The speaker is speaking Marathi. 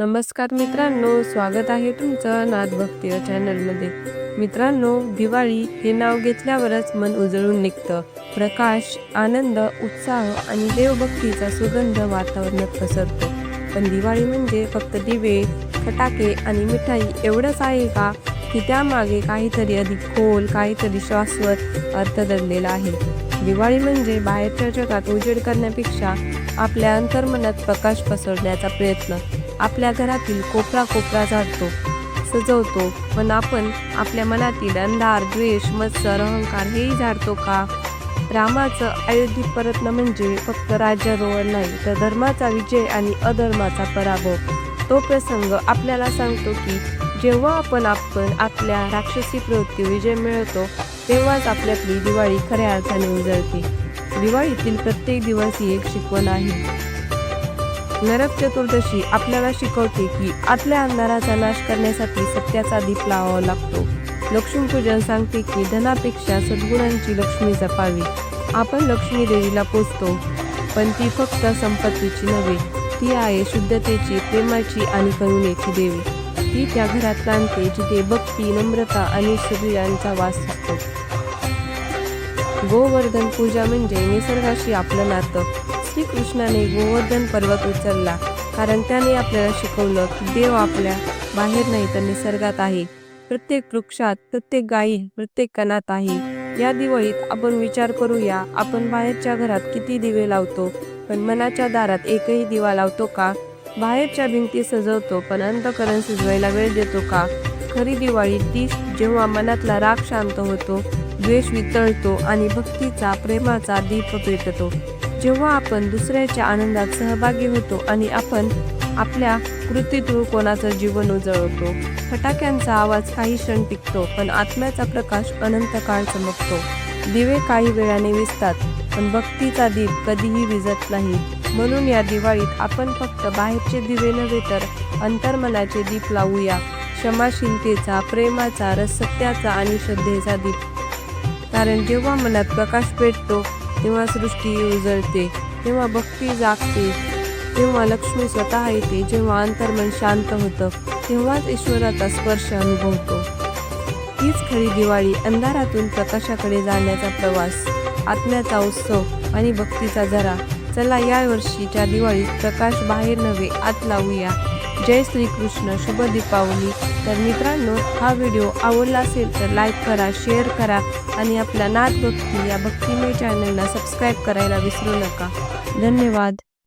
नमस्कार मित्रांनो स्वागत आहे तुमचं नादभक्ती या चॅनलमध्ये. मित्रांनो दिवाळी हे नाव घेतल्यावरच मन उजळून निघतं. प्रकाश आनंद उत्साह आणि देवभक्तीचा सुगंध वातावरणात पसरतो. पण दिवाळी म्हणजे फक्त दिवे फटाके आणि मिठाई एवढंच आहे का? की त्यामागे काहीतरी अधिक खोल काहीतरी शाश्वत अर्थ दडलेला आहे. दिवाळी म्हणजे बाहेरच्या जगात उजेड करण्यापेक्षा आपल्या अंतर्मनात प्रकाश पसरण्याचा प्रयत्न. आपल्या घरातील कोपरा कोपरा झाडतो सजवतो पण आपण आपल्या मनातील अंधार द्वेष मत्सर अहंकार हेही झाडतो का? रामाचं अयोध्येत परतणं म्हणजे फक्त राज्यारोहण नाही तर धर्माचा विजय आणि अधर्माचा पराभव. तो प्रसंग आपल्याला सांगतो की जेव्हा आपण आपण आपल्या राक्षसी प्रवृत्ती विजय मिळवतो तेव्हाच आपल्यातली दिवाळी खऱ्या अर्थाने उजळते. दिवाळीतील प्रत्येक दिवस ही एक शिकवण आहे. नरक चतुर्दशी आपल्याला शिकवते की आतल्या अंधाराचा नाश करण्यासाठी सत्याचा दीप लावावा लागतो. लक्ष्मीपूजन सांगते की धनापेक्षा सद्गुणांची लक्ष्मी जपावी. आपण लक्ष्मी देवीला पोचतो पण ती फक्त संपत्तीची नव्हे ती आहे शुद्धतेची प्रेमाची आणि करुणेची देवी. ती त्या घरात आणते जिथे भक्ती नम्रता आणि सूर्यांचा वास असतो. गोवर्धन पूजा म्हणजे निसर्गाशी आपलं नातं. श्रीकृष्णाने गोवर्धन पर्वत उचलला कारण त्याने आपल्याला शिकवलं की देव आपल्या बाहेर नाही तर निसर्गात आहे. प्रत्येक वृक्षात प्रत्येक गायी प्रत्येक कणात आहे. या दिवाळीत आपण विचार करूया आपण बाहेरच्या घरात किती दिवे लावतो? पण मनाच्या दारात एकही दिवा लावतो का? बाहेरच्या भिंती सजवतो पण अंतकरण सजवायला वेळ देतो का? खरी दिवाळी ती जेव्हा मनातला राग शांत होतो द्वेष वितळतो आणि भक्तीचा प्रेमाचा दीप पेटतो. जेव्हा आपण दुसऱ्याच्या आनंदात सहभागी होतो आणि आपण आपल्या कृतीतून कोणाचं जीवन उजळवतो फटाक्यांचा आवाज काही क्षण टिकतो पण आत्म्याचा प्रकाश अनंत काळ चमकतो. दिवे काही वेळाने विजतात पण भक्तीचा दीप कधीही विजत नाही. म्हणून या दिवाळीत आपण फक्त बाहेरचे दिवे नव्हे तर अंतर्मनाचे दीप लावूया. क्षमाशीलतेचा प्रेमाचा रसत्याचा आणि श्रद्धेचा दीप. कारण जेव्हा मनात प्रकाश पेटतो तेव्हा सृष्टी उजळते तेव्हा भक्ती जागते. तेव्हा लक्ष्मी स्वतः येते जेव्हा अंतर्मन शांत होतं तेव्हाच ईश्वराचा स्पर्श अनुभवतो. हीच खरी दिवाळी अंधारातून प्रकाशाकडे जाण्याचा प्रवास आत्म्याचा उत्सव आणि भक्तीचा जरा चला या वर्षीच्या दिवाळीत प्रकाश बाहेर नव्हे आत लावूया. जय श्रीकृष्ण शुभ दीपावली. तर मित्रांनो हा व्हिडिओ आवडला असेल तर लाईक करा शेअर करा आणि आपल्या नाथ भक्ती या भक्तिमय चॅनलला सबस्क्राईब करायला विसरू नका. धन्यवाद.